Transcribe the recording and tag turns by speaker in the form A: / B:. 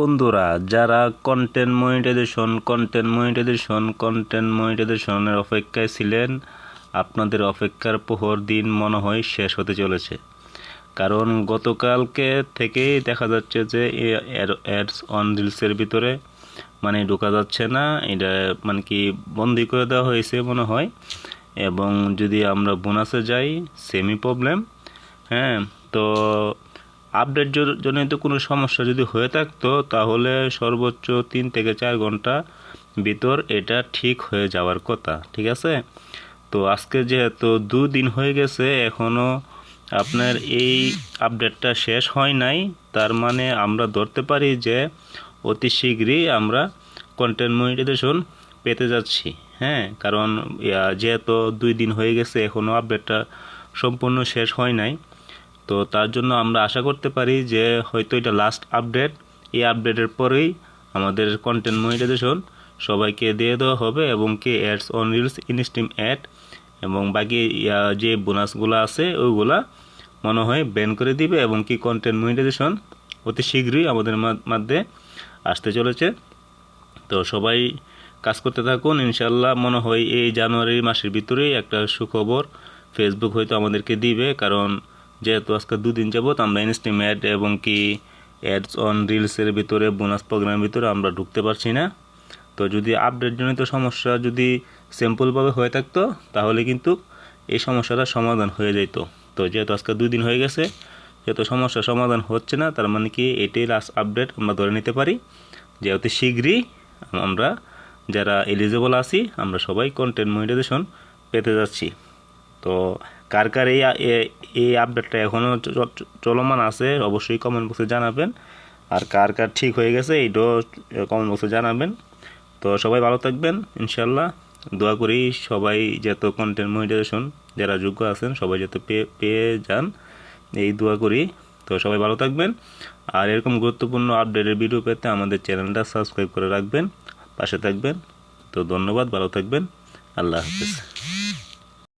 A: বন্ধুরা, যারা content monetization content monetization content মনিটাইজেশনের অপেক্ষায় ছিলেন, আপনাদের অপেক্ষার প্রহর দিন মনে হয় শেষ হতে চলেছে। কারণ গতকালকে থেকেই দেখা যাচ্ছে যে অ্যাডস অন রিলসের ভিতরে মানে ঢোকা যাচ্ছে না, এটা মানে কি বন্দি করে দেওয়া হয়েছে মনে হয়। এবং যদি আমরা বোনাসে যাই সেমি প্রবলেম হ্যাঁ তো আপডেট জনিত কোনো সমস্যা যদি হয়ে থাকতো, তাহলে সর্বোচ্চ তিন থেকে চার ঘণ্টা ভিতর এটা ঠিক হয়ে যাওয়ার কথা, ঠিক আছে? তো আজকে যেহেতু দুদিন হয়ে গেছে এখনও আপনার এই আপডেটটা শেষ হয় নাই। তার মানে আমরা ধরতে পারি যে অতি শীঘ্রই আমরা কন্টেন্ট মনিটাইজেশন পেতে যাচ্ছি হ্যাঁ? কারণ যেহেতু দুই দিন হয়ে গেছে এখনও আপডেটটা সম্পূর্ণ শেষ হয় নাই। তো তার জন্য আমরা আশা করতে পারি যে হয়তো এটা লাস্ট আপডেট এই আপডেটের পরেই আমাদের কন্টেন্ট মনিটাইজেশন সবাইকে দিয়ে দেওয়া হবে এবং কি ads on reels instream ad এবং বাকি যে বোনাসগুলো আছে, ওইগুলা মনে হয় ব্যান করে দিবে এবং কি কন্টেন্ট মনিটাইজেশন অতি শীঘ্রই আমাদের মধ্যে আসতে চলেছে। তো সবাই কাজ করতে থাকুন। ইনশাল্লাহ মনে হয় এই জানুয়ারি মাসের ভিতরেই একটা সুখবর ফেসবুক হয়তো আমাদেরকে দিবে, কারণ যেহেতু আজকে দুদিন যাবত আমরা ইনস্টিম অ্যাড এবং কি অ্যাডস অন রিলসের ভিতরে বোনাস প্রোগ্রামের ভিতরে আমরা ঢুকতে পারছি না। তো যদি আপডেট জনিত সমস্যা যদি সিম্পলভাবে হয়ে থাকতো, তাহলে কিন্তু এই সমস্যাটা সমাধান হয়ে যেত তো যেহেতু আজকে দুই দিন হয়ে গেছে, যেহেতু সমস্যার সমাধান হচ্ছে না, তার মানে কি এটাই লাস্ট আপডেট আমরা ধরে নিতে পারি। যে অতি শীঘ্রই আমরা যারা এলিজিবল আছি, আমরা সবাই কন্টেন্ট মনিটাইজেশন পেতে যাচ্ছি। তো কার কার এই এই আপডেটটা এখনও চলমান আছে, অবশ্যই কমেন্ট বক্সে জানাবেন। আর কার কার ঠিক হয়ে গেছে, এইটাও কমেন্ট বক্সে জানাবেন। তো সবাই ভালো থাকবেন ইনশাল্লাহ দোয়া করি সবাই যত কন্টেন্ট মনিটাইজেশন যারা যোগ্য আছেন, সবাই যাতে পেয়ে পেয়ে যান। এই দোয়া করি। তো সবাই ভালো থাকবেন। আর এরকম গুরুত্বপূর্ণ আপডেটের ভিডিও পেতে আমাদের চ্যানেলটা সাবস্ক্রাইব করে রাখবেন। পাশে থাকবেন। তো ধন্যবাদ, ভালো থাকবেন। আল্লাহ হাফেজ।